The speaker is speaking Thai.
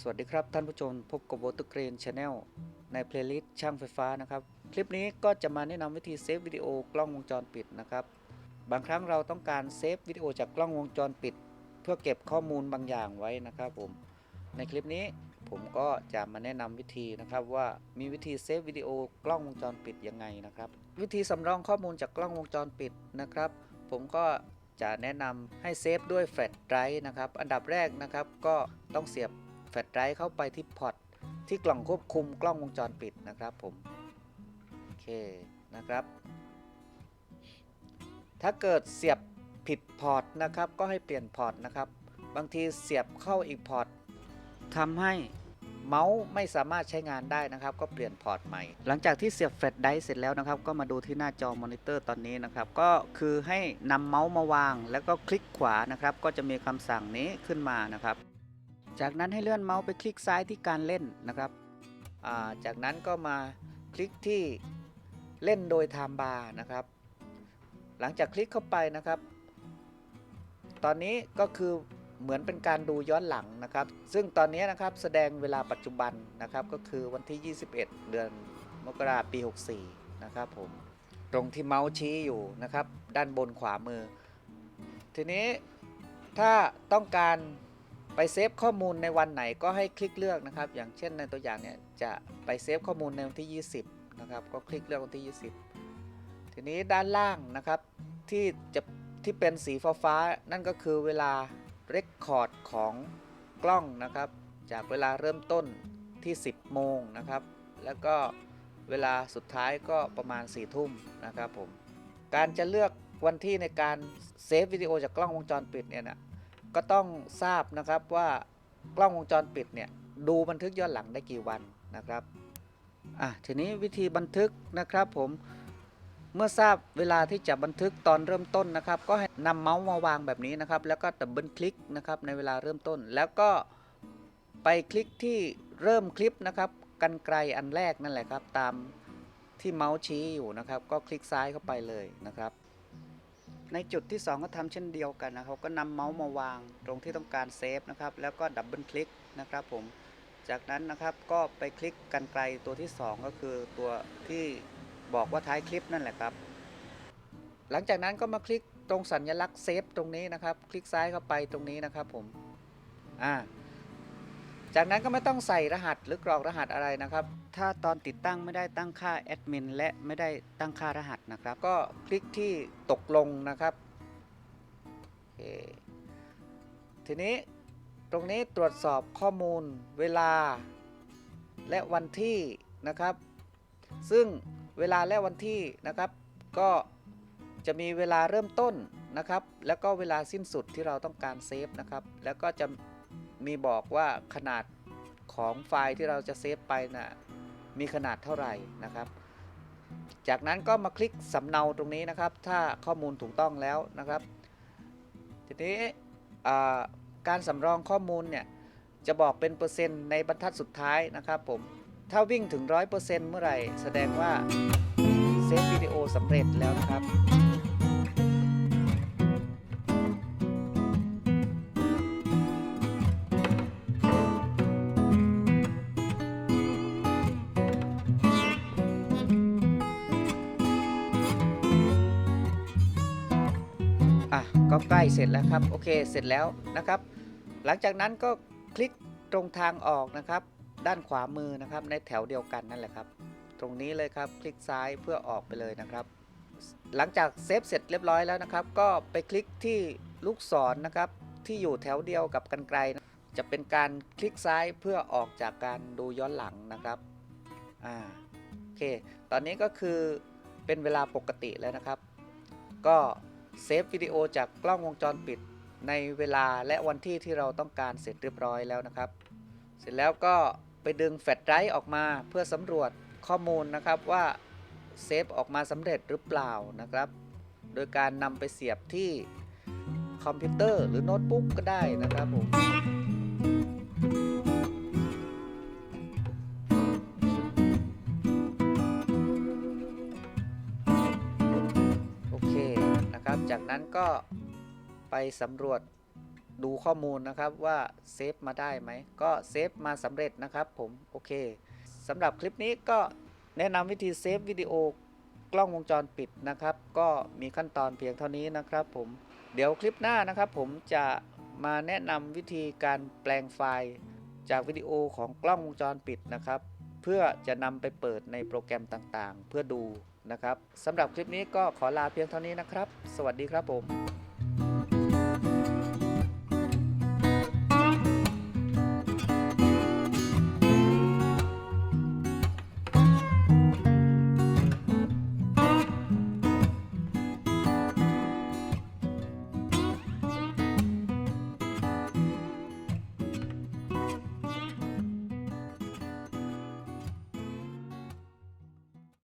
สวัสดีครับท่านผู้ชมพบกับ w a t e r g r e e n Channel ในเพลย์ลิสต์ช่างไฟฟ้านะครับ คลิปนี้ก็จะมาแนะนำวิธีเซฟวิดีโอกล้องวงจรปิดนะครับ บางครั้งเราต้องการเซฟวิดีโอจากกล้องวงจรปิด เพื่อเก็บข้อมูลบางอย่างไว้นะครับผม ในคลิปนี้ผมก็จะมาแนะนำวิธีนะครับว่ามีวิธีเซฟวิดีโอกล้องวงจรปิดยังไงนะครับ วิธีสำรองข้อมูลจากกล้องวงจรปิดนะครับ ผมก็จะแนะนำให้เซฟด้วยแฟลชไดรฟ์นะครับ อันดับแรกนะครับก็ต้องเสียบ ลชไดรฟ์เข้าไปที่พอร์ตที่กล่องควบคุมกล้องวงจรปิดนะครับผม โอเคนะครับ ถ้าเกิดเสียบผิดพอร์ตนะครับก็ให้เปลี่ยนพอร์ตนะครับ บางทีเสียบเข้าอีกพอร์ตทำให้เมาส์ไม่สามารถใช้งานได้นะครับ ก็เปลี่ยนพอร์ตใหม่ หลังจากที่เสียบแฟลชไดรฟ์เสร็จแล้วนะครับ ก็มาดูที่หน้าจอมอนิเตอร์ตอนนี้นะครับ ก็คือให้นำเมาส์มาวาง แล้วก็คลิกขวานะครับ ก็จะมีคำสั่งนี้ขึ้นมานะครับ จากนั้นให้เลื่อนเมาส์ไปคลิกซ้ายที่การเล่นนะครับาจากนั้นก็มาคลิกที่เล่นโดยไทม์บาร์นะครับ หลังจากคลิกเข้าไปนะครับ ตอนนี้ก็คือเหมือนเป็นการดูย้อนหลังนะครับ ซึ่งตอนนี้นะครับแสดงเวลาปัจจุบันนะครับ ก็คือวันที่ 21 เดือนมกราปี 64 นะครับผม ตรงที่เมาส์ชี้อยู่นะครับ ด้านบนขวามือ ทีนี้ถ้าต้องการ ไปเซฟข้อมูลในวันไหนก็ให้คลิกเลือกนะครับ อย่างเช่นในตัวอย่างเนี่ยจะไปเซฟข้อมูลในวันที่ 20 นะครับ ก็คลิกเลือกวันที่ 20 ทีนี้ด้านล่างนะครับที่จะที่เป็นสีฟ้าฟานั่นก็คือเวลาเรคคอร์ดของกล้องนะครับ จากเวลาเริ่มต้นที่ 10 โมงนะครับ แล้วก็เวลาสุดท้ายก็ประมาณ 4 ทุ่มนะครับผม การจะเลือกวันที่ในการเซฟวิดีโอจากกล้องวงจรปิดเนี่ยนะ ก็ต้องทราบนะครับว่ากล้องวงจรปิดเนี่ยดูบันทึกย้อนหลังได้กี่วันนะครับอะทีนี้วิธีบันทึกนะครับผมเมื่อทราบเวลาที่จะบันทึกตอนเริ่มต้นนะครับ ก็ให้นำเมาส์มาวางแบบนี้นะครับ แล้วก็ดับเบิลคลิกนะครับในเวลาเริ่มต้น แล้วก็ไปคลิกที่เริ่มคลิปนะครับกันไกลอันแรกนั่นแหละครับ ตามที่เมาส์ชี้อยู่นะครับ ก็คลิกซ้ายเข้าไปเลยนะครับ ในจุดที่ 2 ก็ทำเช่นเดียวกันนะครับก็นำเมาส์มาวางตรงที่ต้องการเซฟนะครับแล้วก็ดับเบิลคลิกนะครับผมจากนั้นนะครับก็ไปคลิกกันไกลตัวที่ 2 ก็คือตัวที่บอกว่าท้ายคลิปนั่นแหละครับ หลังจากนั้นก็มาคลิกตรงสัญลักษณ์เซฟตรงนี้นะครับ คลิกซ้ายเข้าไปตรงนี้นะครับผมอ่า จากนั้นก็ไม่ต้องใส่รหัสหรือกรอกรหัสอะไรนะครับ ถ้าตอนติดตั้งไม่ได้ตั้งค่าแอดมินและไม่ได้ตั้งค่ารหัสนะครับ ก็คลิกที่ตกลงนะครับ ทีนี้ตรงนี้ตรวจสอบข้อมูลเวลา และวันที่นะครับ ซึ่งเวลาและวันที่นะครับ ก็จะมีเวลาเริ่มต้นนะครับ แล้วก็เวลาสิ้นสุดที่เราต้องการเซฟนะครับ แล้วก็จะ มีบอกว่าขนาดของไฟล์ที่เราจะเซฟไปนะ่ะมีขนาดเท่าไหร่นะครับ จากนั้นก็มาคลิกสำเนาตรงนี้นะครับ ถ้าข้อมูลถูกต้องแล้วนะครับ ทีนี้การสำรองข้อมูลเนี่ยจะบอกเป็นเปอร์เซ็นต์ในบรรทัดสุดท้ายนะครับผม ถ้าวิ่งถึง 100%เมื่อไหร่ แสดงว่าเซฟวิดีโอสำเร็จแล้วนะครับ ก็ใกล้เสร็จแล้วครับโอเคเสร็จแล้วนะครับ หลังจากนั้นก็คลิกตรงทางออกนะครับ ด้านขวามือนะครับ ในแถวเดียวกันนั่นแหละครับ ตรงนี้เลยครับคลิกซ้ายเพื่อออกไปเลยนะครับ หลังจากเซฟเสร็จเรียบร้อยแล้วนะครับ ก็ไปคลิกที่ลูกศรนะครับ ที่อยู่แถวเดียวกับกันไกลนะจะเป็นการคลิกซ้ายเพื่อออกจากการดูย้อนหลังนะครับอ่าโอเค ตอนนี้ก็คือเป็นเวลาปกติแล้วนะครับ ก็ เซฟวิดีโอจากกล้องวงจรปิดในเวลาและวันที่ที่เราต้องการเสร็จเรียบร้อยแล้วนะครับ เสร็จแล้วก็ไปดึงแฟลชไดรฟ์ออกมาเพื่อสำรวจข้อมูลนะครับว่าเซฟออกมาสำเร็จหรือเปล่านะครับ โดยการนำไปเสียบที่คอมพิวเตอร์หรือโน้ตบุ๊กก็ได้นะครับผม นั้นก็ไปสำรวจดูข้อมูลนะครับว่าเซฟมาได้ไหม ก็เซฟมาสำเร็จนะครับผม โอเคสำหรับคลิปนี้ก็แนะนำวิธีเซฟวิดีโอกล้องวงจรปิดนะครับ ก็มีขั้นตอนเพียงเท่านี้นะครับผมเดี๋ยวคลิปหน้านะครับ ผมจะมาแนะนำวิธีการแปลงไฟล์จากวิดีโอของกล้องวงจรปิดนะครับ เพื่อจะนำไปเปิดในโปรแกรมต่างๆ เพื่อดู นะครับสำหรับคลิปนี้ก็ขอลาเพียงเท่านี้นะครับ สวัสดีครับผม